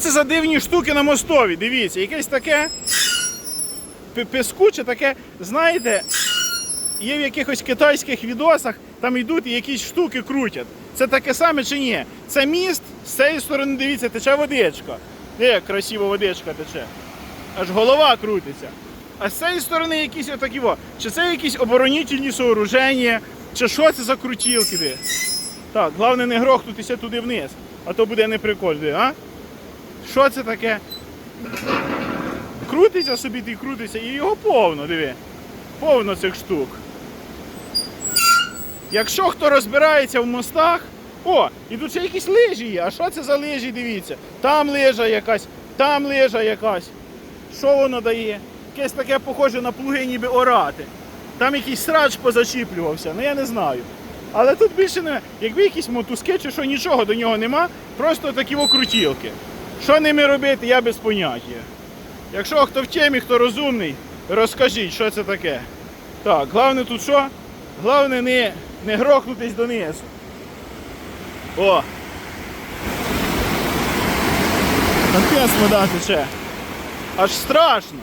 Це за дивні штуки на мостові? Дивіться, якесь таке пискуче, таке, знаєте, є в якихось китайських відосах, там йдуть і якісь штуки крутять. Це таке саме чи ні? Це міст, з цієї сторони, дивіться, тече водичка. Де красиво водичка тече. Аж голова крутиться. А з цієї сторони якісь отакі. Чи це якісь оборонительні сооруження, чи що це за крутілки? Так, головне не грохнутися туди вниз, а то буде неприкольно, а? Що це таке? Крутиться собі ти крутиться, і його повно, диви. Повно цих штук. Якщо хто розбирається в мостах, о, і тут ще якісь лижі є. А що це за лижі, дивіться? Там лижа якась, там лижа якась. Що воно дає? Якесь таке похоже на плуги, ніби орати. Там якийсь срач позачіплювався, ну я не знаю. Але тут більше не. Якби якісь мотузки чи що нічого до нього нема, просто такі окрутілки. Що ними робити, я без поняття. Якщо хто в темі, хто розумний, розкажіть, що це таке. Так, головне тут що? Головне не, не грохнутись донизу. О! Капець вода тече. Аж страшно.